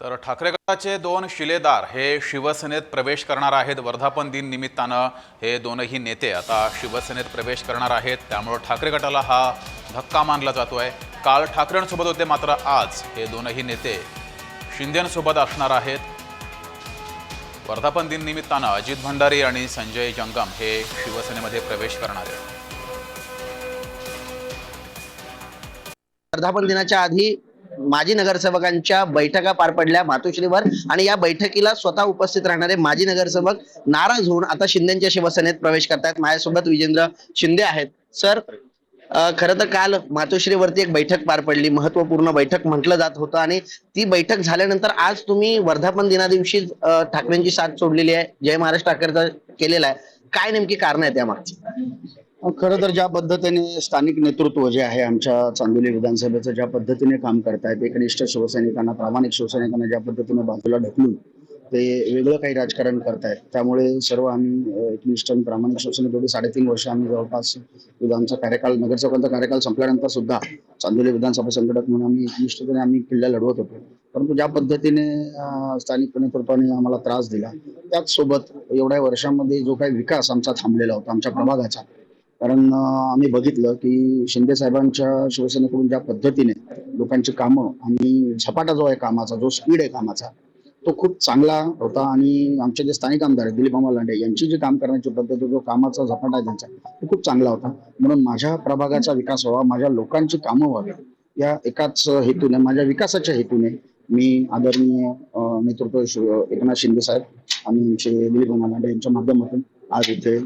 तर ठाकरे गटाचे दोन शिलेदार हे शिवसेनेत प्रवेश करणार आहेत. वर्धापन दिन निमित्तानं हे दोनही नेते आता शिवसेनेत प्रवेश करणार आहेत. त्यामुळं ठाकरे गटाला हा धक्का मानला जातोय. काल ठाकरेंसोबत होते मात्र आज हे दोनही नेते शिंदेंसोबत असणार आहेत. वर्धापन दिन निमित्तानं अजित भंडारी आणि संजय जंगम हे शिवसेनेमध्ये प्रवेश करणार आहेत. वर्धापन दिनाच्या आधी माजी नगरसेवकांच्या बैठका पार पडल्या मातोश्रीवर आणि या बैठकीला स्वतः उपस्थित राहणारे माजी नगरसेवक नाराज होऊन आता शिंदेच्या शिवसेनेत प्रवेश करतात माझ्यासोबत विजेंद्र शिंदे आहेत. सर खरं तर काल मातोश्रीवरती एक बैठक पार पडली. महत्त्वपूर्ण बैठक म्हटलं जात होतं आणि ती बैठक झाल्यानंतर आज तुम्ही वर्धापन दिनादिवशी ठाकरेंची साथ सोडलेली आहे. जय महाराष्ट्र ठाकरेचा केलेला आहे. काय नेमकी कारण आहे त्यामागची? खरं तर ज्या पद्धतीने स्थानिक नेतृत्व जे आहे आमच्या चांदोली विधानसभेचं ज्या पद्धतीने काम करतायत एकनिष्ठ शिवसैनिकांना प्रामाणिक शिवसैनिकांना ज्या पद्धतीने बाजूला ढकलून ते वेगळं काही राजकारण करतायत त्यामुळे सर्व आम्ही एकनिष्ठ आणि प्रामाणिक शिवसैनिक एवढी साडेतीन वर्ष आम्ही जवळपास विधानचा कार्यकाल नगरसेवकांचा कार्यकाल संपल्यानंतर सुद्धा चांदोली विधानसभा संघटक म्हणून आम्ही एकनिष्ठतेने आम्ही किल्ला लढवत होतो. परंतु ज्या पद्धतीने स्थानिक नेतृत्वाने आम्हाला त्रास दिला त्याच सोबत एवढ्या वर्षामध्ये जो काही विकास आमचा थांबलेला होता आमच्या प्रभागाचा कारण आम्ही बघितलं की शिंदे साहेबांच्या शिवसेनेकडून ज्या पद्धतीने लोकांची कामं आणि झपाटा जो आहे कामाचा जो स्पीड आहे कामाचा तो खूप चांगला होता आणि आमचे जे स्थानिक आमदार आहेत दिलीप अमर लांडे यांची जी काम करण्याची पद्धत जो कामाचा झपाटा आहे त्यांचा तो खूप चांगला होता. म्हणून माझ्या प्रभागाचा विकास व्हावा माझ्या लोकांची कामं व्हावी या एकाच हेतूने माझ्या विकासाच्या हेतूने मी आदरणीय नेतृत्व एकनाथ शिंदे साहेब आणि आमचे दिलीप अमर लांडे यांच्या माध्यमातून आज इथे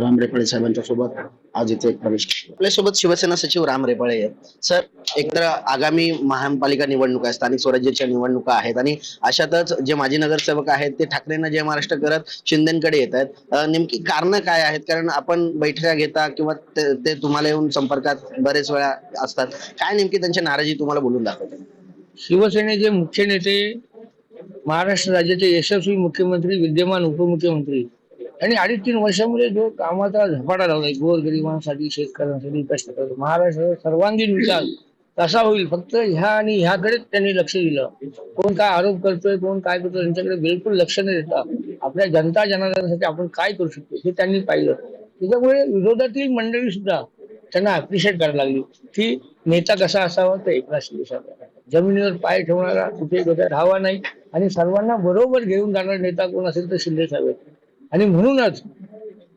राम रेपाळे साहेबांच्या सोबत आज इथे एक प्रवेश. आपल्यासोबत शिवसेना सचिव राम रेपाळे आहेत. सर एकतर आगामी महानपालिका निवडणुका आहेत स्थानिक स्वराज्याच्या निवडणुका आहेत आणि अशातच जे माजी नगरसेवक आहेत ते ठाकरेंना जय महाराष्ट्र करत शिंदेकडे येत आहेत. नेमकी कारण काय आहेत? कारण आपण बैठका घेता किंवा ते ते तुम्हाला येऊन संपर्कात बरेच वेळा असतात. काय नेमकी त्यांची नाराजी तुम्हाला बोलून दाखवते शिवसेनेचे मुख्य नेते महाराष्ट्र राज्याचे यशस्वी मुख्यमंत्री विद्यमान उपमुख्यमंत्री आणि अडीच तीन वर्षामध्ये जो कामाचा झपाटा लावलाय गोरगरिबांसाठी शेतकऱ्यांसाठी कष्टकरी महाराष्ट्राचा सर्वांगीण विकास कसा होईल? फक्त ह्या आणि ह्याकडेच त्यांनी लक्ष दिलं. कोण काय आरोप करतोय कोण काय करतोय त्यांच्याकडे बिलकुल लक्ष न देता आपल्या जनता जनार्दनासाठी आपण काय करू शकतो हे त्यांनी पाहिलं. त्याच्यामुळे विरोधातील मंडळी सुद्धा त्यांना अप्रिशिएट करायला लागली. की नेता कसा असावा तर एकनाथ शिंदे साहेब जमिनीवर पाय ठेवणारा कुठे डोक्यात हवा नाही. आणि सर्वांना बरोबर घेऊन जाणारा नेता कोण असेल तर शिंदे साहेब आणि म्हणूनच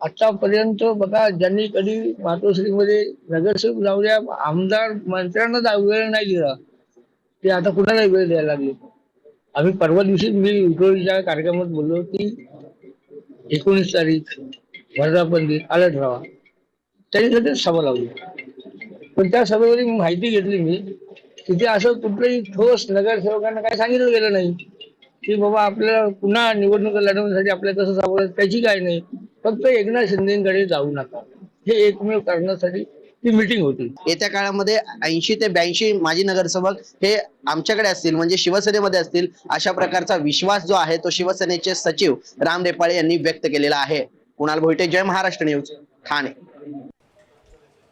आतापर्यंत बघा ज्यांनी कधी मातोश्रीमध्ये नगरसेवक जाऊ आमदार मंत्र्यांना वेळ नाही दिला. ते आता कुणाला वेळ द्यायला लागले. आम्ही परवा दिवशी मी विक्रोळीच्या कार्यक्रमात बोललो की एकोणीस तारीख वर्धापन अलर्ट राहा त्याच्यासाठी सभा लावली. पण त्या सभेवरती माहिती घेतली मी तिथे असं कुठलंही ठोस नगरसेवकांना काय सांगितलं गेलं नाही. की बाबा आपल्याला पुन्हा निवडणूक लढवण्यासाठी आपल्याला कसं सापडत त्याची काय नाही. फक्त एकनाथ शिंदेकडे जाऊ नका. हे एकमेव करण्यासाठी ती मिटिंग होती. येत्या काळामध्ये ऐंशी ते ब्याऐंशी माजी नगरसेवक हे आमच्याकडे असतील म्हणजे शिवसेनेमध्ये असतील अशा प्रकारचा विश्वास जो आहे तो शिवसेनेचे सचिव राम रेपाळे यांनी व्यक्त केलेला आहे. कुणाल भोईटे जय महाराष्ट्र न्यूज ठाणे.